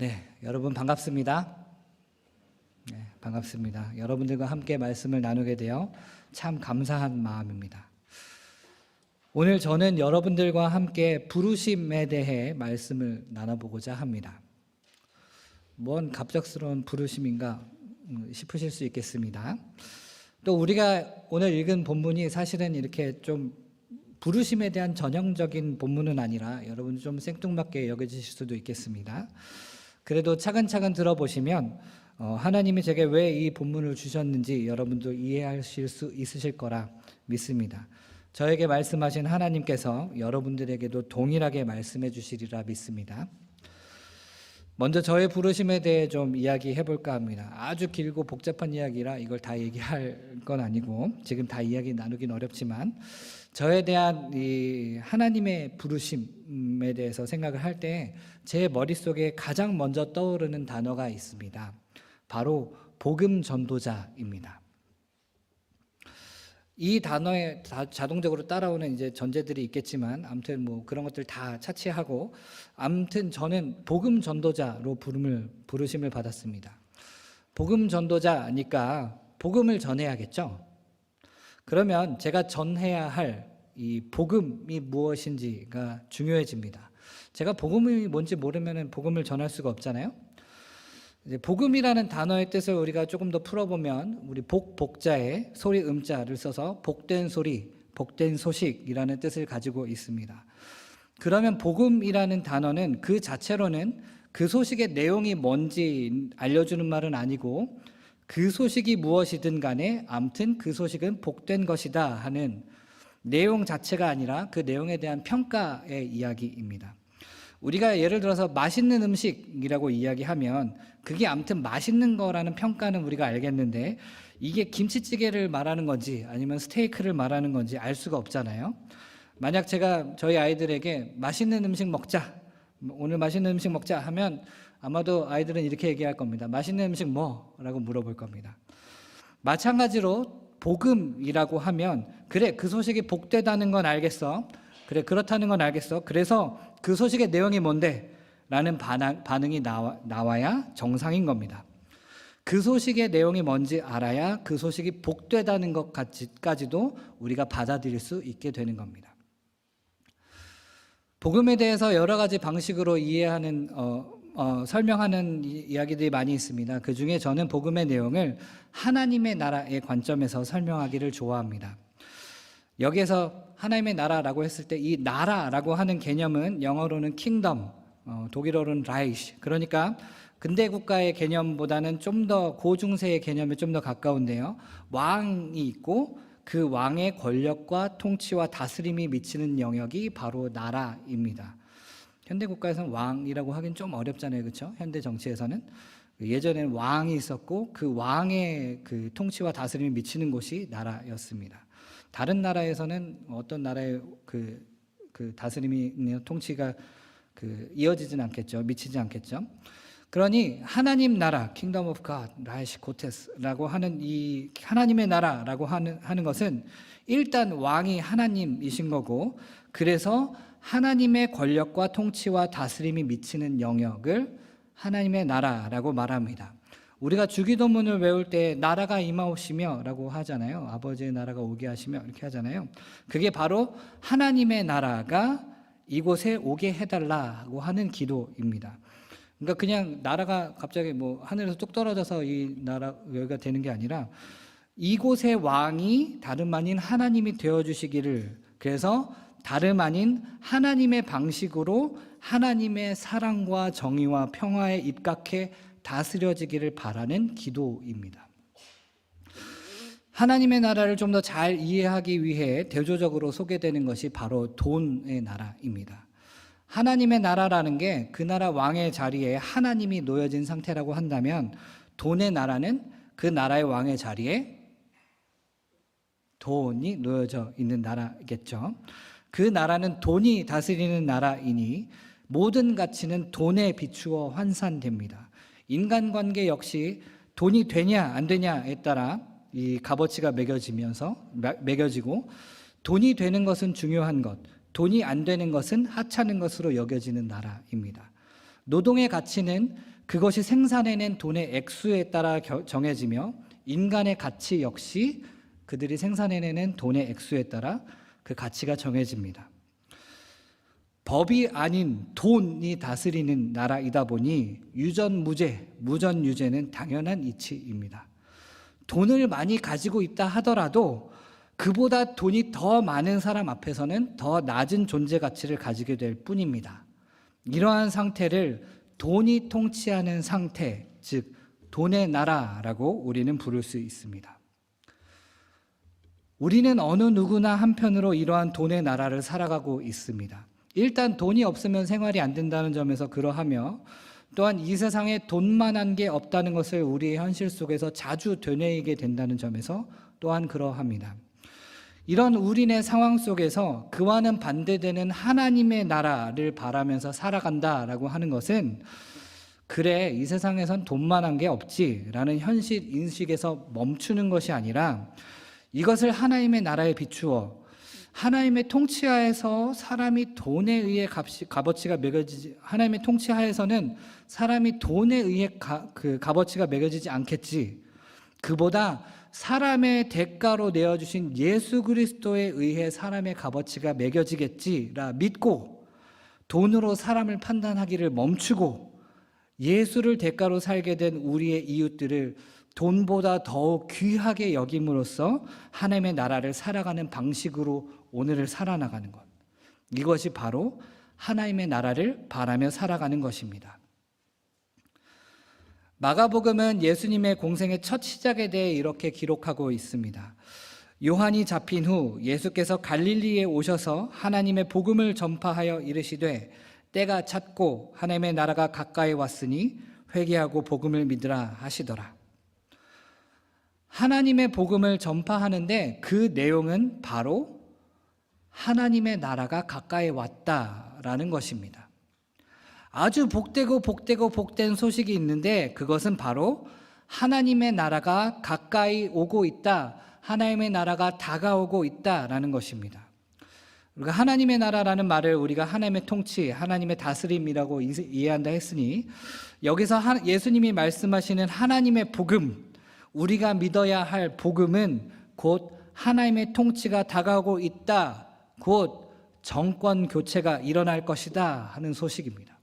네, 여러분 반갑습니다. 네, 반갑습니다. 여러분들과 함께 말씀을 나누게 되어 참 감사한 마음입니다. 오늘 저는 여러분들과 함께 부르심에 대해 말씀을 나눠보고자 합니다. 뭔 갑작스러운 부르심인가 음, 싶으실 수 있겠습니다. 또 우리가 오늘 읽은 본문이 사실은 이렇게 좀 부르심에 대한 전형적인 본문은 아니라 여러분 좀 생뚱맞게 여겨지실 수도 있겠습니다. 그래도 차근차근 들어보시면 어, 하나님이 제게 왜 이 본문을 주셨는지 여러분도 이해하실 수 있으실 거라 믿습니다. 저에게 말씀하신 하나님께서 여러분들에게도 동일하게 말씀해 주시리라 믿습니다. 먼저 저의 부르심에 대해 좀 이야기해 볼까 합니다. 아주 길고 복잡한 이야기라 이걸 다 얘기할 건 아니고 지금 다 이야기 나누긴 어렵지만 저에 대한 이 하나님의 부르심에 대해서 생각을 할 때 제 머릿속에 가장 먼저 떠오르는 단어가 있습니다. 바로 복음 전도자입니다. 이 단어에 다 자동적으로 따라오는 이제 전제들이 있겠지만 아무튼 뭐 그런 것들 다 차치하고 아무튼 저는 복음 전도자로 부름을 부르심을 받았습니다. 복음 전도자니까 복음을 전해야겠죠. 그러면 제가 전해야 할 이 복음이 무엇인지가 중요해집니다. 제가 복음이 뭔지 모르면 복음을 전할 수가 없잖아요. 이제 복음이라는 단어의 뜻을 우리가 조금 더 풀어보면 우리 복 복자에 소리 음자를 써서 복된 소리, 복된 소식이라는 뜻을 가지고 있습니다. 그러면 복음이라는 단어는 그 자체로는 그 소식의 내용이 뭔지 알려주는 말은 아니고 그 소식이 무엇이든 간에 암튼 그 소식은 복된 것이다 하는 내용 자체가 아니라 그 내용에 대한 평가의 이야기입니다. 우리가 예를 들어서 맛있는 음식이라고 이야기하면 그게 아무튼 맛있는 거라는 평가는 우리가 알겠는데 이게 김치찌개를 말하는 건지 아니면 스테이크를 말하는 건지 알 수가 없잖아요. 만약 제가 저희 아이들에게 맛있는 음식 먹자, 오늘 맛있는 음식 먹자 하면 아마도 아이들은 이렇게 얘기할 겁니다. 맛있는 음식 뭐? 라고 물어볼 겁니다. 마찬가지로 복음이라고 하면 그래 그 소식이 복되다는 건 알겠어. 그래 그렇다는 건 알겠어. 그래서 그 소식의 내용이 뭔데? 라는 반항, 반응이 나와, 나와야 정상인 겁니다. 그 소식의 내용이 뭔지 알아야 그 소식이 복되다는 것까지도 우리가 받아들일 수 있게 되는 겁니다. 복음에 대해서 여러 가지 방식으로 이해하는 어, 어, 설명하는 이- 이야기들이 많이 있습니다. 그 중에 저는 복음의 내용을 하나님의 나라의 관점에서 설명하기를 좋아합니다. 여기에서 하나님의 나라라고 했을 때 이 나라라고 하는 개념은 영어로는 킹덤, 어, 독일어로는 라이시. 그러니까 근대 국가의 개념보다는 좀 더 고중세의 개념에 좀 더 가까운데요. 왕이 있고 그 왕의 권력과 통치와 다스림이 미치는 영역이 바로 나라입니다. 현대 국가에서는 왕이라고 하긴 좀 어렵잖아요, 그렇죠? 현대 정치에서는 예전에는 왕이 있었고 그 왕의 그 통치와 다스림이 미치는 곳이 나라였습니다. 다른 나라에서는 어떤 나라의 그, 그 다스림이 통치가 그 이어지진 않겠죠, 미치지 않겠죠. 그러니 하나님 나라, 킹덤 오브 갓, 라이시 코테스라고 하는 이 하나님의 나라라고 하는 하는 것은 일단 왕이 하나님이신 거고 그래서 하나님의 권력과 통치와 다스림이 미치는 영역을 하나님의 나라라고 말합니다. 우리가 주기도문을 외울 때 나라가 임하오시며라고 하잖아요. 아버지의 나라가 오게 하시며 이렇게 하잖아요. 그게 바로 하나님의 나라가 이곳에 오게 해달라고 하는 기도입니다. 그러니까 그냥 나라가 갑자기 뭐 하늘에서 뚝 떨어져서 이 나라 여기가 되는 게 아니라 이곳의 왕이 다름 아닌 하나님이 되어 주시기를 그래서 다름 아닌 하나님의 방식으로 하나님의 사랑과 정의와 평화에 입각해 다스려지기를 바라는 기도입니다. 하나님의 나라를 좀 더 잘 이해하기 위해 대조적으로 소개되는 것이 바로 돈의 나라입니다. 하나님의 나라라는 게 그 나라 왕의 자리에 하나님이 놓여진 상태라고 한다면 돈의 나라는 그 나라의 왕의 자리에 돈이 놓여져 있는 나라겠죠. 그 나라는 돈이 다스리는 나라이니 모든 가치는 돈에 비추어 환산됩니다. 인간관계 역시 돈이 되냐 안 되냐에 따라 이 값어치가 매겨지면서 매- 매겨지고 돈이 되는 것은 중요한 것, 돈이 안 되는 것은 하찮은 것으로 여겨지는 나라입니다. 노동의 가치는 그것이 생산해낸 돈의 액수에 따라 겨- 정해지며 인간의 가치 역시 그들이 생산해내는 돈의 액수에 따라 그 가치가 정해집니다. 법이 아닌 돈이 다스리는 나라이다 보니 유전무죄, 무전유죄는 당연한 이치입니다. 돈을 많이 가지고 있다 하더라도 그보다 돈이 더 많은 사람 앞에서는 더 낮은 존재 가치를 가지게 될 뿐입니다. 이러한 상태를 돈이 통치하는 상태, 즉 돈의 나라라고 우리는 부를 수 있습니다. 우리는 어느 누구나 한편으로 이러한 돈의 나라를 살아가고 있습니다. 일단 돈이 없으면 생활이 안 된다는 점에서 그러하며 또한 이 세상에 돈만한 게 없다는 것을 우리의 현실 속에서 자주 되뇌이게 된다는 점에서 또한 그러합니다. 이런 우리네 상황 속에서 그와는 반대되는 하나님의 나라를 바라면서 살아간다라고 하는 것은 그래 이 세상에선 돈만한 게 없지라는 현실 인식에서 멈추는 것이 아니라 이것을 하나님의 나라에 비추어 하나님의 통치하에서 사람이 돈에 의해 값이, 값어치가 매겨지지 하나님의 통치하에서는 사람이 돈에 의해 가, 그 값어치가 매겨지지 않겠지. 그보다 사람의 대가로 내어 주신 예수 그리스도에 의해 사람의 값어치가 매겨지겠지라 믿고 돈으로 사람을 판단하기를 멈추고 예수를 대가로 살게 된 우리의 이웃들을 돈보다 더욱 귀하게 여김으로써 하나님의 나라를 살아가는 방식으로 오늘을 살아나가는 것. 이것이 바로 하나님의 나라를 바라며 살아가는 것입니다. 마가복음은 예수님의 공생의 첫 시작에 대해 이렇게 기록하고 있습니다. 요한이 잡힌 후 예수께서 갈릴리에 오셔서 하나님의 복음을 전파하여 이르시되 때가 찼고 하나님의 나라가 가까이 왔으니 회개하고 복음을 믿으라 하시더라. 하나님의 복음을 전파하는데 그 내용은 바로 하나님의 나라가 가까이 왔다라는 것입니다. 아주 복되고 복되고 복된 소식이 있는데 그것은 바로 하나님의 나라가 가까이 오고 있다. 하나님의 나라가 다가오고 있다라는 것입니다. 우리가 하나님의 나라라는 말을 우리가 하나님의 통치, 하나님의 다스림이라고 이해한다 했으니 여기서 예수님이 말씀하시는 하나님의 복음, 우리가 믿어야 할 복음은 곧 하나님의 통치가 다가오고 있다. 곧 정권 교체가 일어날 것이다 하는 소식입니다.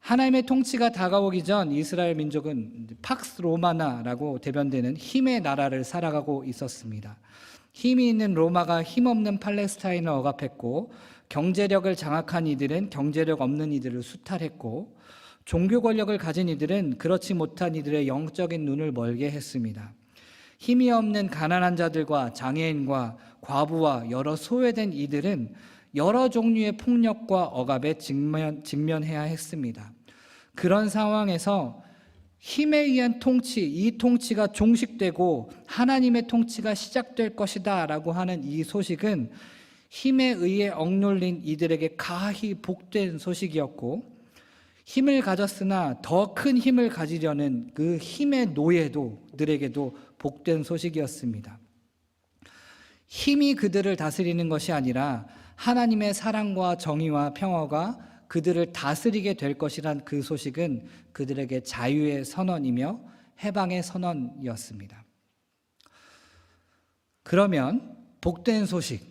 하나님의 통치가 다가오기 전 이스라엘 민족은 팍스 로마나라고 대변되는 힘의 나라를 살아가고 있었습니다. 힘이 있는 로마가 힘없는 팔레스타인을 억압했고 경제력을 장악한 이들은 경제력 없는 이들을 수탈했고 종교 권력을 가진 이들은 그렇지 못한 이들의 영적인 눈을 멀게 했습니다. 힘이 없는 가난한 자들과 장애인과 과부와 여러 소외된 이들은 여러 종류의 폭력과 억압에 직면, 직면해야 했습니다. 그런 상황에서 힘에 의한 통치, 이 통치가 종식되고 하나님의 통치가 시작될 것이다 라고 하는 이 소식은 힘에 의해 억눌린 이들에게 가히 복된 소식이었고 힘을 가졌으나 더 큰 힘을 가지려는 그 힘의 노예도 들에게도 복된 소식이었습니다. 힘이 그들을 다스리는 것이 아니라 하나님의 사랑과 정의와 평화가 그들을 다스리게 될 것이란 그 소식은 그들에게 자유의 선언이며 해방의 선언이었습니다. 그러면 복된 소식,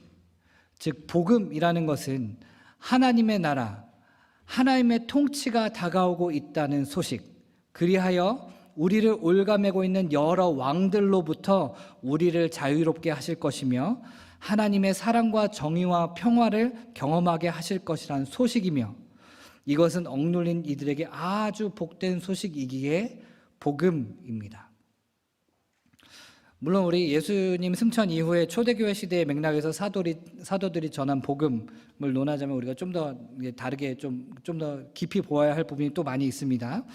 즉 복음이라는 것은 하나님의 나라, 하나님의 통치가 다가오고 있다는 소식, 그리하여 우리를 올가매고 있는 여러 왕들로부터 우리를 자유롭게 하실 것이며 하나님의 사랑과 정의와 평화를 경험하게 하실 것이라는 소식이며 이것은 억눌린 이들에게 아주 복된 소식이기에 복음입니다. 물론 우리 예수님 승천 이후에 초대교회 시대의 맥락에서 사도리, 사도들이 전한 복음을 논하자면 우리가 좀 더 다르게 좀 좀 더 깊이 보아야 할 부분이 또 많이 있습니다.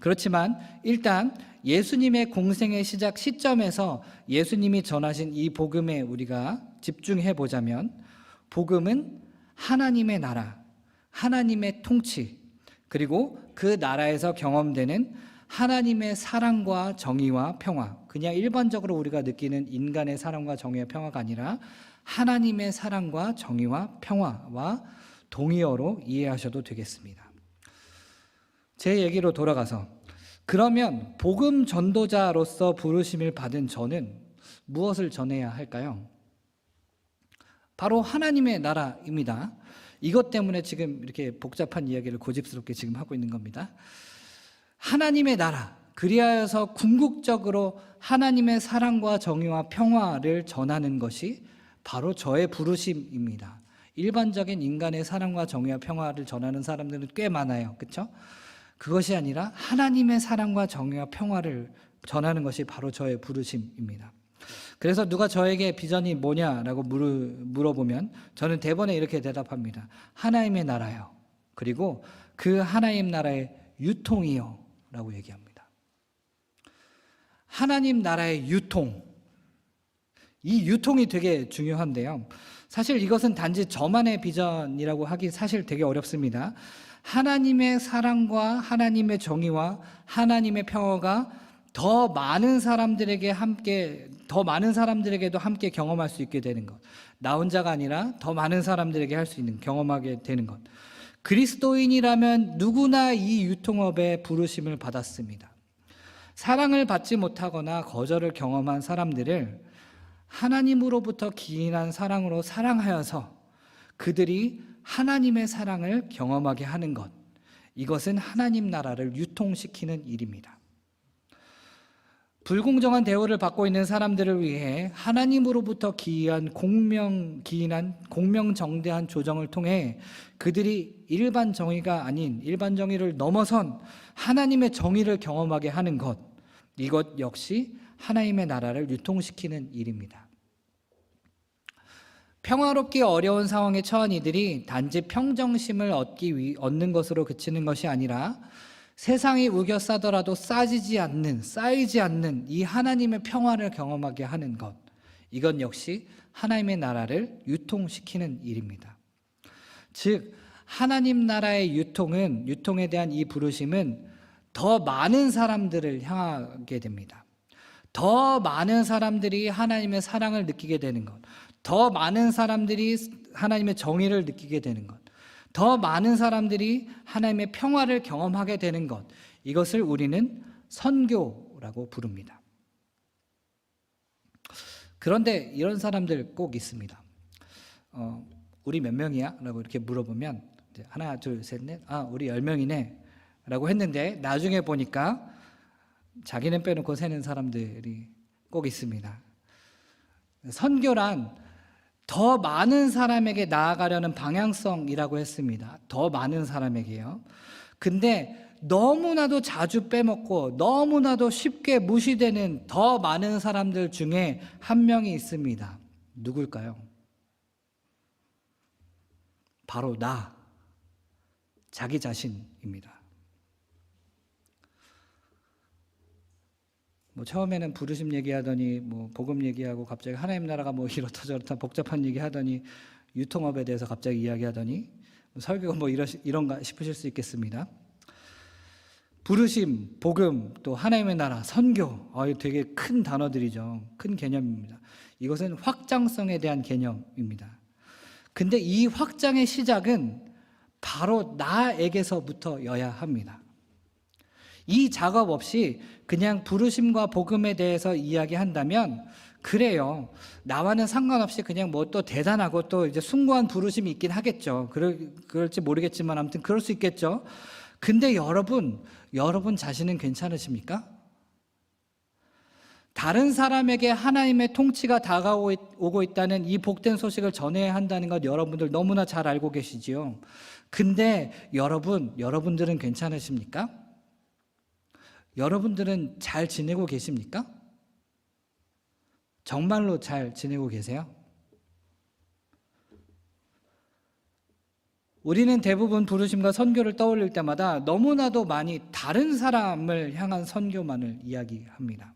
그렇지만 일단 예수님의 공생의 시작 시점에서 예수님이 전하신 이 복음에 우리가 집중해 보자면 복음은 하나님의 나라, 하나님의 통치, 그리고 그 나라에서 경험되는 하나님의 사랑과 정의와 평화. 그냥 일반적으로 우리가 느끼는 인간의 사랑과 정의와 평화가 아니라 하나님의 사랑과 정의와 평화와 동의어로 이해하셔도 되겠습니다. 제 얘기로 돌아가서 그러면 복음 전도자로서 부르심을 받은 저는 무엇을 전해야 할까요? 바로 하나님의 나라입니다. 이것 때문에 지금 이렇게 복잡한 이야기를 고집스럽게 지금 하고 있는 겁니다. 하나님의 나라, 그리하여서 궁극적으로 하나님의 사랑과 정의와 평화를 전하는 것이 바로 저의 부르심입니다. 일반적인 인간의 사랑과 정의와 평화를 전하는 사람들은 꽤 많아요. 그렇죠? 그것이 아니라 하나님의 사랑과 정의와 평화를 전하는 것이 바로 저의 부르심입니다. 그래서 누가 저에게 비전이 뭐냐라고 물어, 물어보면 저는 대번에 이렇게 대답합니다. 하나님의 나라요. 그리고 그 하나님 나라의 유통이요. 라고 얘기합니다. 하나님 나라의 유통. 이 유통이 되게 중요한데요. 사실 이것은 단지 저만의 비전이라고 하기 사실 되게 어렵습니다. 하나님의 사랑과 하나님의 정의와 하나님의 평화가 더 많은 사람들에게 함께 더 많은 사람들에게도 함께 경험할 수 있게 되는 것. 나 혼자가 아니라 더 많은 사람들에게 할 수 있는 경험하게 되는 것. 그리스도인이라면 누구나 이 유통업에 부르심을 받았습니다. 사랑을 받지 못하거나 거절을 경험한 사람들을 하나님으로부터 기인한 사랑으로 사랑하여서 그들이 하나님의 사랑을 경험하게 하는 것. 이것은 하나님 나라를 유통시키는 일입니다. 불공정한 대우를 받고 있는 사람들을 위해 하나님으로부터 기이한 공명 기인한 공명정대한 조정을 통해 그들이 일반 정의가 아닌 일반 정의를 넘어선 하나님의 정의를 경험하게 하는 것 이것 역시 하나님의 나라를 유통시키는 일입니다. 평화롭기 어려운 상황에 처한 이들이 단지 평정심을 얻기 위, 얻는 것으로 그치는 것이 아니라 세상이 우겨 싸더라도 싸지지 않는, 쌓이지 않는 이 하나님의 평화를 경험하게 하는 것. 이건 역시 하나님의 나라를 유통시키는 일입니다. 즉, 하나님 나라의 유통은, 유통에 대한 이 부르심은 더 많은 사람들을 향하게 됩니다. 더 많은 사람들이 하나님의 사랑을 느끼게 되는 것. 더 많은 사람들이 하나님의 정의를 느끼게 되는 것. 더 많은 사람들이 하나님의 평화를 경험하게 되는 것. 이것을 우리는 선교라고 부릅니다. 그런데 이런 사람들 꼭 있습니다. 어, 우리 몇 명이야? 라고 이렇게 물어보면 하나, 둘, 셋, 넷. 아, 우리 열 명이네. 라고 했는데 나중에 보니까 자기는 빼놓고 세는 사람들이 꼭 있습니다. 선교란 더 많은 사람에게 나아가려는 방향성이라고 했습니다. 더 많은 사람에게요. 근데 너무나도 자주 빼먹고 너무나도 쉽게 무시되는 더 많은 사람들 중에 한 명이 있습니다. 누굴까요? 바로 나, 자기 자신입니다. 뭐 처음에는 부르심 얘기하더니 뭐 복음 얘기하고 갑자기 하나님 나라가 뭐 이렇다 저렇다 복잡한 얘기하더니 유통업에 대해서 갑자기 이야기하더니 설교가 뭐 이러, 이런가 싶으실 수 있겠습니다. 부르심, 복음, 또 하나님의 나라, 선교, 아, 되게 큰 단어들이죠. 큰 개념입니다. 이것은 확장성에 대한 개념입니다. 근데 이 확장의 시작은 바로 나에게서부터여야 합니다. 이 작업 없이 그냥 부르심과 복음에 대해서 이야기한다면 그래요. 나와는 상관없이 그냥 뭐 또 대단하고 또 이제 숭고한 부르심이 있긴 하겠죠. 그럴, 그럴지 모르겠지만 아무튼 그럴 수 있겠죠. 근데 여러분, 여러분 자신은 괜찮으십니까? 다른 사람에게 하나님의 통치가 다가오고 있다는 이 복된 소식을 전해야 한다는 것 여러분들 너무나 잘 알고 계시지요. 근데 여러분, 여러분들은 괜찮으십니까? 여러분들은 잘 지내고 계십니까? 정말로 잘 지내고 계세요? 우리는 대부분 부르심과 선교를 떠올릴 때마다 너무나도 많이 다른 사람을 향한 선교만을 이야기합니다.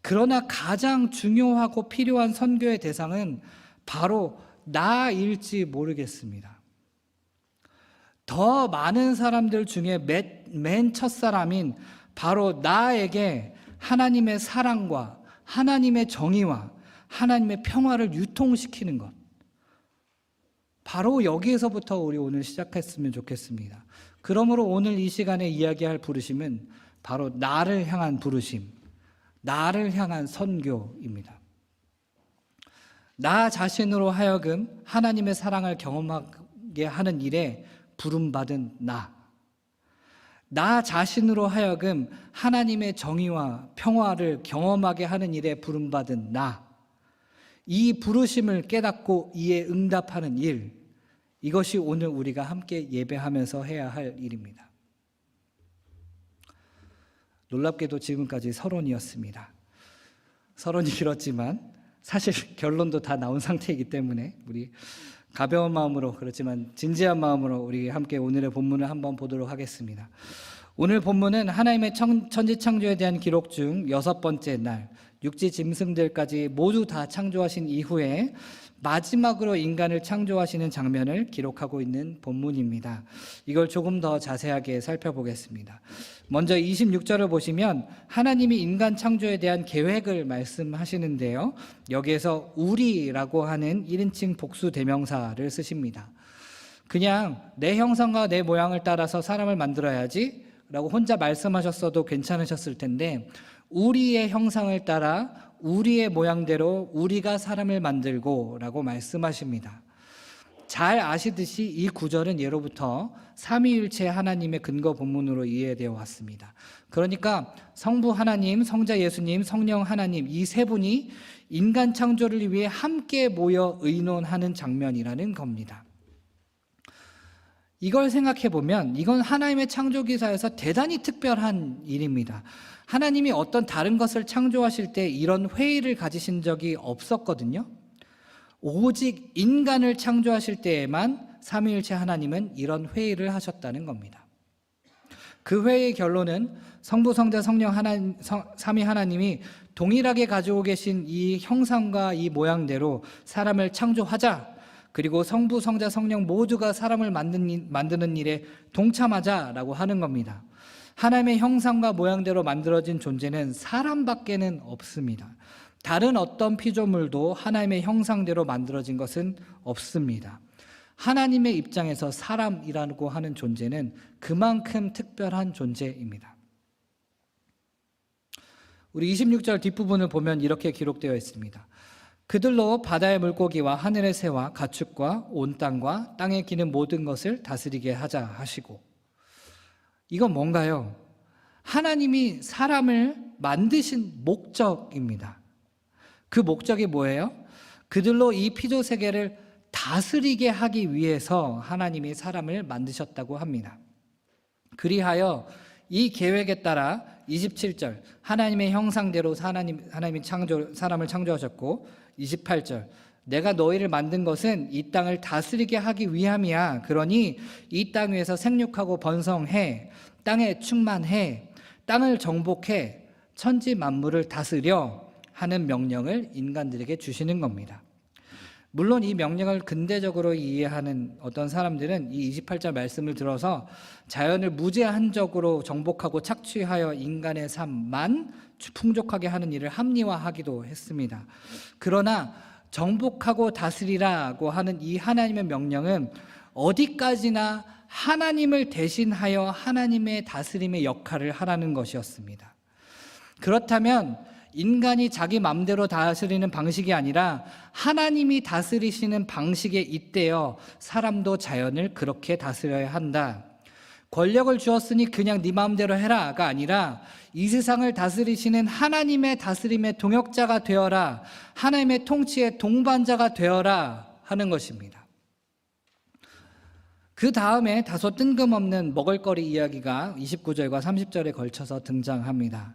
그러나 가장 중요하고 필요한 선교의 대상은 바로 나일지 모르겠습니다. 더 많은 사람들 중에 맨 첫 사람인 바로 나에게 하나님의 사랑과 하나님의 정의와 하나님의 평화를 유통시키는 것. 바로 여기에서부터 우리 오늘 시작했으면 좋겠습니다. 그러므로 오늘 이 시간에 이야기할 부르심은 바로 나를 향한 부르심, 나를 향한 선교입니다. 나 자신으로 하여금 하나님의 사랑을 경험하게 하는 일에 부름받은 나. 나 자신으로 하여금 하나님의 정의와 평화를 경험하게 하는 일에 부름받은 나. 이 부르심을 깨닫고 이에 응답하는 일. 이것이 오늘 우리가 함께 예배하면서 해야 할 일입니다. 놀랍게도 지금까지 서론이었습니다. 서론이 길었지만 사실 결론도 다 나온 상태이기 때문에 우리 가벼운 마음으로 그렇지만 진지한 마음으로 우리 함께 오늘의 본문을 한번 보도록 하겠습니다. 오늘 본문은 하나님의 천, 천지 창조에 대한 기록 중 여섯 번째 날 육지 짐승들까지 모두 다 창조하신 이후에 마지막으로 인간을 창조하시는 장면을 기록하고 있는 본문입니다. 이걸 조금 더 자세하게 살펴보겠습니다. 먼저 26절을 보시면 하나님이 인간 창조에 대한 계획을 말씀하시는데요. 여기에서 우리라고 하는 1인칭 복수 대명사를 쓰십니다. 그냥 내 형상과 내 모양을 따라서 사람을 만들어야지 라고 혼자 말씀하셨어도 괜찮으셨을 텐데 우리의 형상을 따라 우리의 모양대로 우리가 사람을 만들고 라고 말씀하십니다. 잘 아시듯이 이 구절은 예로부터 삼위일체 하나님의 근거 본문으로 이해되어 왔습니다. 그러니까 성부 하나님, 성자 예수님, 성령 하나님 이 세 분이 인간 창조를 위해 함께 모여 의논하는 장면이라는 겁니다. 이걸 생각해 보면 이건 하나님의 창조 기사에서 대단히 특별한 일입니다. 하나님이 어떤 다른 것을 창조하실 때 이런 회의를 가지신 적이 없었거든요. 오직 인간을 창조하실 때에만 삼위일체 하나님은 이런 회의를 하셨다는 겁니다. 그 회의의 결론은 성부, 성자, 성령 하나님, 삼위 하나님이 동일하게 가지고 계신 이 형상과 이 모양대로 사람을 창조하자. 그리고 성부, 성자, 성령 모두가 사람을 만드는, 일에 동참하자라고 하는 겁니다. 하나님의 형상과 모양대로 만들어진 존재는 사람밖에는 없습니다. 다른 어떤 피조물도 하나님의 형상대로 만들어진 것은 없습니다. 하나님의 입장에서 사람이라고 하는 존재는 그만큼 특별한 존재입니다. 우리 26절 뒷부분을 보면 이렇게 기록되어 있습니다. 그들로 바다의 물고기와 하늘의 새와 가축과 온 땅과 땅에 기는 모든 것을 다스리게 하자 하시고 이건 뭔가요? 하나님이 사람을 만드신 목적입니다. 그 목적이 뭐예요? 그들로 이 피조 세계를 다스리게 하기 위해서 하나님이 사람을 만드셨다고 합니다. 그리하여 이 계획에 따라 27절 하나님의 형상대로 하나님 하나님이 창조 사람을 창조하셨고 28절 내가 너희를 만든 것은 이 땅을 다스리게 하기 위함이야. 그러니 이 땅 위에서 생육하고 번성해 땅에 충만해 땅을 정복해 천지 만물을 다스려 하는 명령을 인간들에게 주시는 겁니다. 물론 이 명령을 근대적으로 이해하는 어떤 사람들은 이 28절 말씀을 들어서 자연을 무제한적으로 정복하고 착취하여 인간의 삶만 풍족하게 하는 일을 합리화하기도 했습니다. 그러나 정복하고 다스리라고 하는 이 하나님의 명령은 어디까지나 하나님을 대신하여 하나님의 다스림의 역할을 하라는 것이었습니다. 그렇다면 인간이 자기 마음대로 다스리는 방식이 아니라 하나님이 다스리시는 방식에 잇대어 사람도 자연을 그렇게 다스려야 한다. 권력을 주었으니 그냥 네 마음대로 해라가 아니라 이 세상을 다스리시는 하나님의 다스림의 동역자가 되어라. 하나님의 통치의 동반자가 되어라 하는 것입니다. 그 다음에 다소 뜬금없는 먹을거리 이야기가 29절과 30절에 걸쳐서 등장합니다.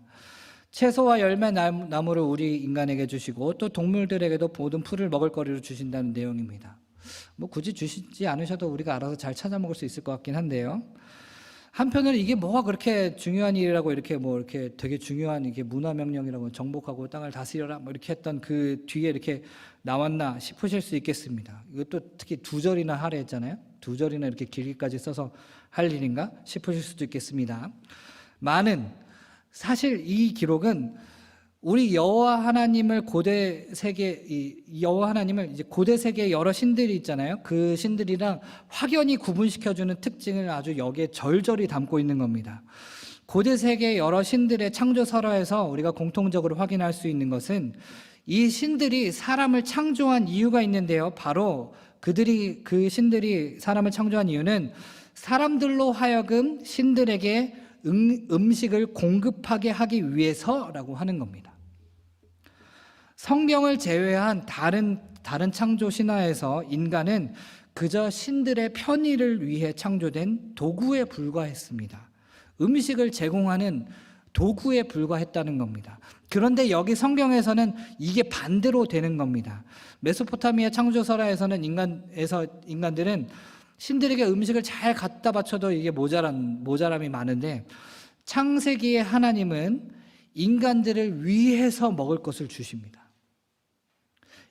채소와 열매 나무를 우리 인간에게 주시고 또 동물들에게도 모든 풀을 먹을 거리로 주신다는 내용입니다. 뭐 굳이 주시지 않으셔도 우리가 알아서 잘 찾아 먹을 수 있을 것 같긴 한데요. 한편으로 이게 뭐가 그렇게 중요한 일이라고 이렇게 뭐 이렇게 되게 중요한 이게 문화 명령이라고 정복하고 땅을 다스려라 뭐 이렇게 했던 그 뒤에 이렇게 나왔나 싶으실 수 있겠습니다. 이것도 특히 두 절이나 하려 했잖아요. 두 절이나 이렇게 길게까지 써서 할 일인가 싶으실 수도 있겠습니다. 많은 사실 이 기록은 우리 여호와 하나님을 고대 세계 이 여호와 하나님을 이제 고대 세계의 여러 신들이 있잖아요. 그 신들이랑 확연히 구분시켜 주는 특징을 아주 여기에 절절히 담고 있는 겁니다. 고대 세계 여러 신들의 창조 설화에서 우리가 공통적으로 확인할 수 있는 것은 이 신들이 사람을 창조한 이유가 있는데요. 바로 그들이 그 신들이 사람을 창조한 이유는 사람들로 하여금 신들에게 음, 음식을 공급하게 하기 위해서라고 하는 겁니다. 성경을 제외한 다른 다른 창조 신화에서 인간은 그저 신들의 편의를 위해 창조된 도구에 불과했습니다. 음식을 제공하는 도구에 불과했다는 겁니다. 그런데 여기 성경에서는 이게 반대로 되는 겁니다. 메소포타미아 창조설화에서는 인간에서 인간들은 신들에게 음식을 잘 갖다 바쳐도 이게 모자란 모자람이 많은데 창세기의 하나님은 인간들을 위해서 먹을 것을 주십니다.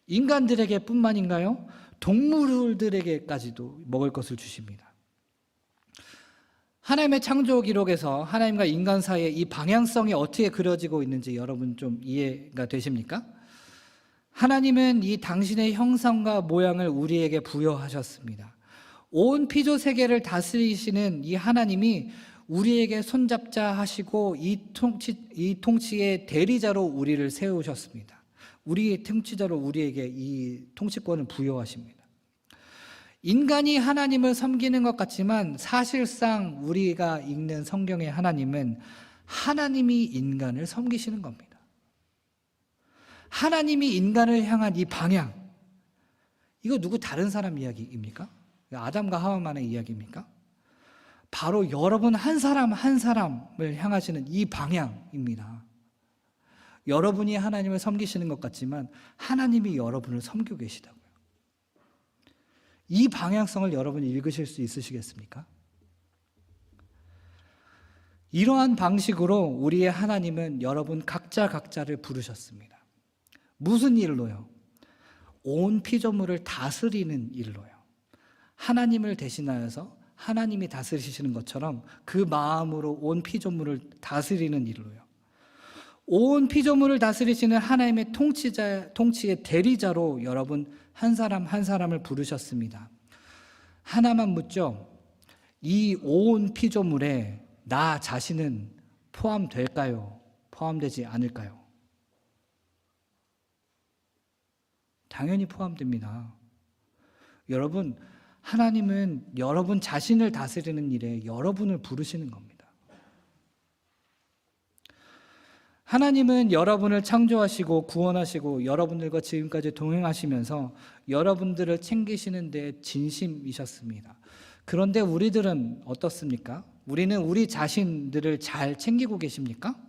인간들에게 뿐만인가요? 동물들에게까지도 먹을 것을 주십니다. 하나님의 창조 기록에서 하나님과 인간 사이의 이 방향성이 어떻게 그려지고 있는지 여러분 좀 이해가 되십니까? 하나님은 이 당신의 형상과 모양을 우리에게 부여하셨습니다. 온 피조 세계를 다스리시는 이 하나님이 우리에게 손잡자 하시고 이 통치 이 통치의 대리자로 우리를 세우셨습니다. 우리의 통치자로 우리에게 이 통치권을 부여하십니다. 인간이 하나님을 섬기는 것 같지만 사실상 우리가 읽는 성경의 하나님은 하나님이 인간을 섬기시는 겁니다. 하나님이 인간을 향한 이 방향, 이거 누구 다른 사람 이야기입니까? 아담과 하와만의 이야기입니까? 바로 여러분 한 사람 한 사람을 향하시는 이 방향입니다. 여러분이 하나님을 섬기시는 것 같지만 하나님이 여러분을 섬기고 계시다고요. 이 방향성을 여러분이 읽으실 수 있으시겠습니까? 이러한 방식으로 우리의 하나님은 여러분 각자 각자를 부르셨습니다. 무슨 일로요? 온 피조물을 다스리는 일로요. 하나님을 대신하여서 하나님이 다스리시는 것처럼 그 마음으로 온 피조물을 다스리는 일로요. 온 피조물을 다스리시는 하나님의 통치자, 통치의 대리자로 여러분 한 사람 한 사람을 부르셨습니다. 하나만 묻죠. 이 온 피조물에 나 자신은 포함될까요? 포함되지 않을까요? 당연히 포함됩니다. 여러분, 하나님은 여러분 자신을 다스리는 일에 여러분을 부르시는 겁니다. 하나님은 여러분을 창조하시고 구원하시고 여러분들과 지금까지 동행하시면서 여러분들을 챙기시는 데 진심이셨습니다. 그런데 우리들은 어떻습니까? 우리는 우리 자신들을 잘 챙기고 계십니까?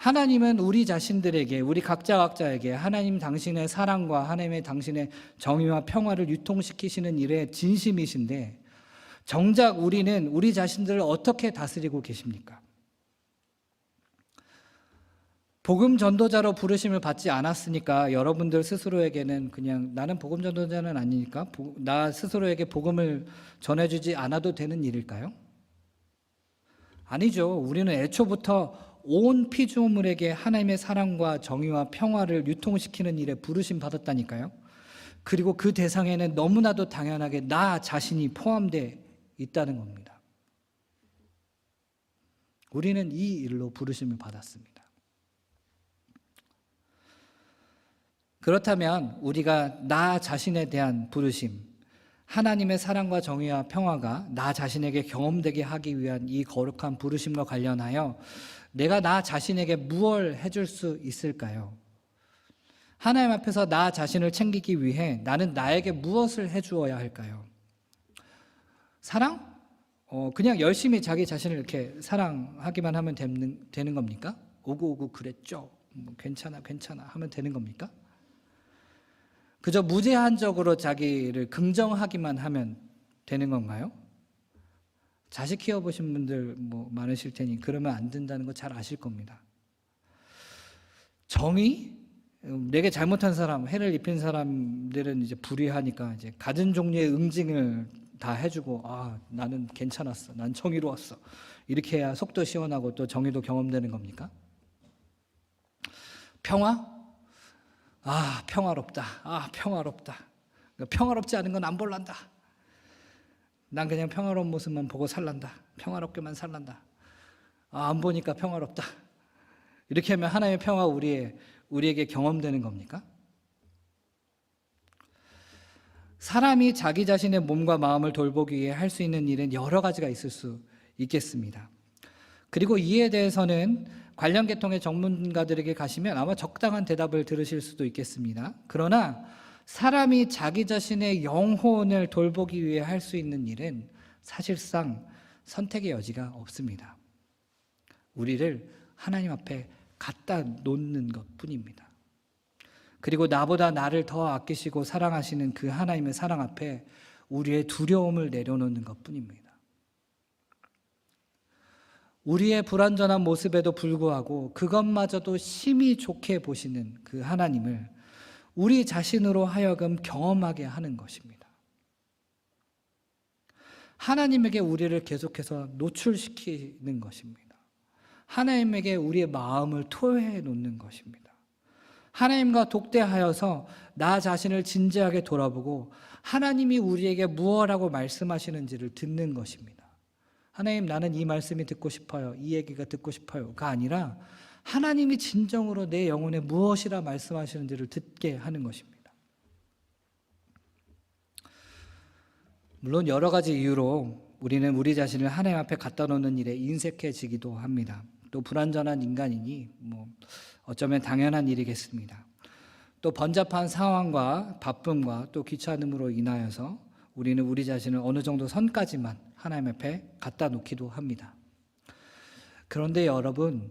하나님은 우리 자신들에게, 우리 각자 각자에게 하나님 당신의 사랑과 하나님의 당신의 정의와 평화를 유통시키시는 일에 진심이신데, 정작 우리는 우리 자신들을 어떻게 다스리고 계십니까? 복음 전도자로 부르심을 받지 않았으니까 여러분들 스스로에게는 그냥 나는 복음 전도자는 아니니까 나 스스로에게 복음을 전해주지 않아도 되는 일일까요? 아니죠. 우리는 애초부터 온 피조물에게 하나님의 사랑과 정의와 평화를 유통시키는 일에 부르심 받았다니까요. 그리고 그 대상에는 너무나도 당연하게 나 자신이 포함되어 있다는 겁니다. 우리는 이 일로 부르심을 받았습니다. 그렇다면 우리가 나 자신에 대한 부르심, 하나님의 사랑과 정의와 평화가 나 자신에게 경험되게 하기 위한 이 거룩한 부르심과 관련하여 내가 나 자신에게 무엇을 해줄 수 있을까요? 하나님 앞에서 나 자신을 챙기기 위해 나는 나에게 무엇을 해주어야 할까요? 사랑? 어, 그냥 열심히 자기 자신을 이렇게 사랑하기만 하면 되는, 되는 겁니까? 오구오구 그랬죠. 뭐 괜찮아, 괜찮아 하면 되는 겁니까? 그저 무제한적으로 자기를 긍정하기만 하면 되는 건가요? 자식 키워보신 분들 뭐 많으실 테니 그러면 안 된다는 거 잘 아실 겁니다. 정의? 내게 잘못한 사람, 해를 입힌 사람들은 이제 불의하니까 이제 갖은 종류의 응징을 다 해주고 아 나는 괜찮았어, 난 정의로웠어 이렇게 해야 속도 시원하고 또 정의도 경험되는 겁니까? 평화? 아, 평화롭다. 아, 평화롭다. 평화롭지 않은 건 안 볼란다. 난 그냥 평화로운 모습만 보고 살란다. 평화롭게만 살란다. 아, 안 보니까 평화롭다. 이렇게 하면 하나님의 평화 우리의 우리에게 경험되는 겁니까? 사람이 자기 자신의 몸과 마음을 돌보기 위해 할 수 있는 일은 여러 가지가 있을 수 있겠습니다. 그리고 이에 대해서는 관련 계통의 전문가들에게 가시면 아마 적당한 대답을 들으실 수도 있겠습니다. 그러나 사람이 자기 자신의 영혼을 돌보기 위해 할 수 있는 일은 사실상 선택의 여지가 없습니다. 우리를 하나님 앞에 갖다 놓는 것 뿐입니다. 그리고 나보다 나를 더 아끼시고 사랑하시는 그 하나님의 사랑 앞에 우리의 두려움을 내려놓는 것 뿐입니다. 우리의 불완전한 모습에도 불구하고 그것마저도 심히 좋게 보시는 그 하나님을 우리 자신으로 하여금 경험하게 하는 것입니다. 하나님에게 우리를 계속해서 노출시키는 것입니다. 하나님에게 우리의 마음을 토해해 놓는 것입니다. 하나님과 독대하여서 나 자신을 진지하게 돌아보고 하나님이 우리에게 무엇라고 말씀하시는지를 듣는 것입니다. 하나님 나는 이 말씀이 듣고 싶어요. 이 얘기가 듣고 싶어요가 아니라 하나님이 진정으로 내 영혼에 무엇이라 말씀하시는지를 듣게 하는 것입니다. 물론 여러 가지 이유로 우리는 우리 자신을 하나님 앞에 갖다 놓는 일에 인색해지기도 합니다. 또 불완전한 인간이니 뭐 어쩌면 당연한 일이겠습니다. 또 번잡한 상황과 바쁨과 또 귀찮음으로 인하여서 우리는 우리 자신을 어느 정도 선까지만 하나님 앞에 갖다 놓기도 합니다. 그런데 여러분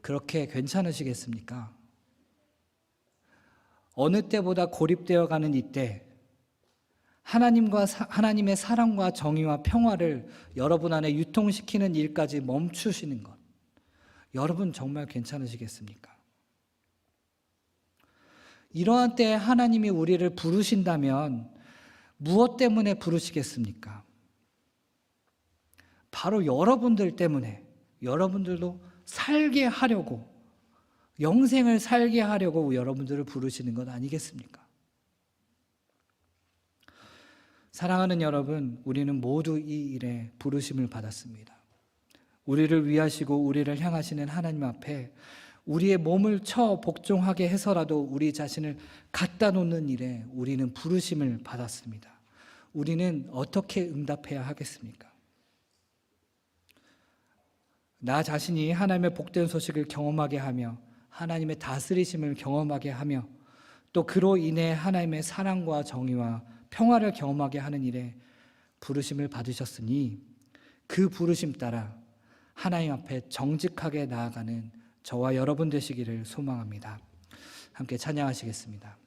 그렇게 괜찮으시겠습니까? 어느 때보다 고립되어 가는 이때 하나님과 사, 하나님의 사랑과 정의와 평화를 여러분 안에 유통시키는 일까지 멈추시는 것. 여러분 정말 괜찮으시겠습니까? 이러한 때 하나님이 우리를 부르신다면 무엇 때문에 부르시겠습니까? 바로 여러분들 때문에 여러분들도 살게 하려고 영생을 살게 하려고 여러분들을 부르시는 것 아니겠습니까? 사랑하는 여러분, 우리는 모두 이 일에 부르심을 받았습니다. 우리를 위하시고 우리를 향하시는 하나님 앞에 우리의 몸을 쳐 복종하게 해서라도 우리 자신을 갖다 놓는 일에 우리는 부르심을 받았습니다. 우리는 어떻게 응답해야 하겠습니까? 나 자신이 하나님의 복된 소식을 경험하게 하며 하나님의 다스리심을 경험하게 하며 또 그로 인해 하나님의 사랑과 정의와 평화를 경험하게 하는 일에 부르심을 받으셨으니 그 부르심 따라 하나님 앞에 정직하게 나아가는 저와 여러분 되시기를 소망합니다. 함께 찬양하시겠습니다.